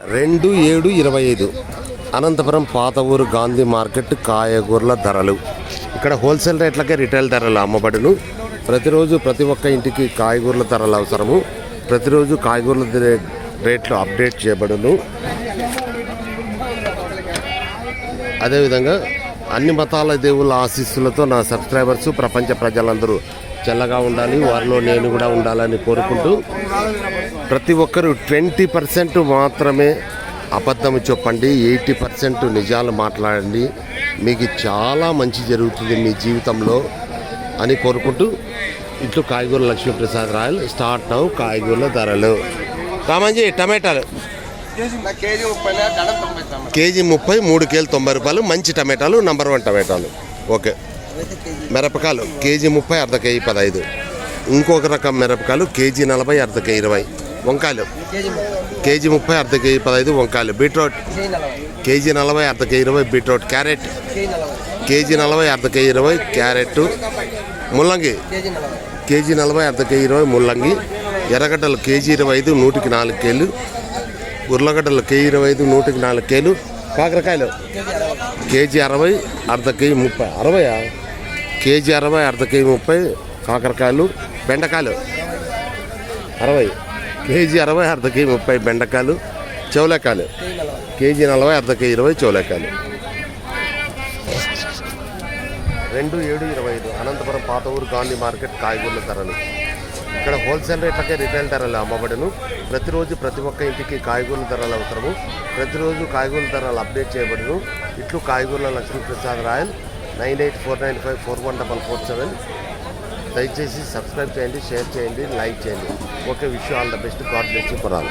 రెండు ఏడు ఇరవై ఐదు. అనంతపురం పాత ఊరు గాంధీ మార్కెట్ కాయగూరల ధరలు. ఇక్కడ హోల్సేల్ రేట్లకే రిటైల్ ధరలు అమ్మబడును ప్రతిరోజు ప్రతి ఒక్క ఇంటికి కాయగూరల ధరలు అవసరము. ప్రతిరోజు కాయగూరల రేట్లు అప్డేట్ చేయబడును. అదేవిధంగా అన్ని మతాల దేవుళ్ళ ఆశీస్సులతో నా సబ్స్క్రైబర్స్ ప్రపంచ ప్రజలందరూ చల్లగా ఉండాలి వారిలో నేను కూడా ఉండాలని కోరుకుంటూ ప్రతి ఒక్కరు ట్వంటీ పర్సెంట్ మాత్రమే అబద్ధం చెప్పండి ఎయిటీ పర్సెంట్ నిజాలు మాట్లాడండి. మీకు చాలా మంచి జరుగుతుంది మీ జీవితంలో అని కోరుకుంటూ ఇట్లు కాయగూర లక్ష్మీప్రసాద్ రాయల్. స్టార్ట్ నవ్వు కాయగూరల ధరలు. రామంజీ టమాటాలు. కేజీ ముప్పై కేజీ ముప్పై మూడు కేలు తొంభై రూపాయలు. మంచి టమాటాలు నంబర్ వన్ టమాటాలు. ఓకే. మిరపకాయలు. కేజీ ముప్పై అర్ధ కేజీ పదహైదు. ఇంకొక రకం మిరపకాయలు కేజీ నలభై అర్ధ కేజీ ఇరవై. వంకాయలు. కేజీ ముప్పై. అర్ధ కేజీ పదహైదు వంకాయలు. బీట్రూట్. కేజీ నలభై. అర్ధ కేజీ ఇరవై బీట్రూట్ క్యారెట్. కేజీ నలభై. అర్ధ కేజీ ఇరవై క్యారెట్. ముల్లంగి. కేజీ నలభై అర్ధ కేజీ ఇరవై ముల్లంగి. ఎర్రగడ్డలు కేజీ ఇరవై ఐదు నూటికి నాలుగు కేలు. ఉర్లగడ్డలు కేజీ ఇరవై ఐదు నూటికి నాలుగు కేలు. కాకరకాయలు. కేజీ అరవై. కేజీ అరవై అర్ధ కేజీ ముప్పై. అరవయా? కేజీ అరవై అర్ధ కేజీ ముప్పై కాకరకాయలు బెండకాయలు. అరవై. కేజీ అరవై అర్ధ కేజీ ముప్పై బెండకాయలు చౌలకాయలు కేజీ నలభై అర్ధ కేజీ ఇరవై చౌలకాయలు రెండు ఏడు ఇరవై ఐదు. అనంతపురం పాత ఊరు గాంధీ మార్కెట్ కాయగూరల ధరలు. ఇక్కడ హోల్సేల్ రేట్లకే రిటైల్ ధరలు అమ్మబడును. ప్రతిరోజు ప్రతి ఒక్క ఇంటికి కాయగూరల ధరలు అవసరము. ప్రతిరోజు కాయగూరల ధరలు అప్డేట్ చేయబడును. ఇట్లు కాయగూరల Lakshmiprasad Rayal. Nine eight four nine five four one double four seven దయచేసి సబ్స్క్రైబ్ చేయండి షేర్ చేయండి లైక్ చేయండి. Okay wish all the best. God bless you for all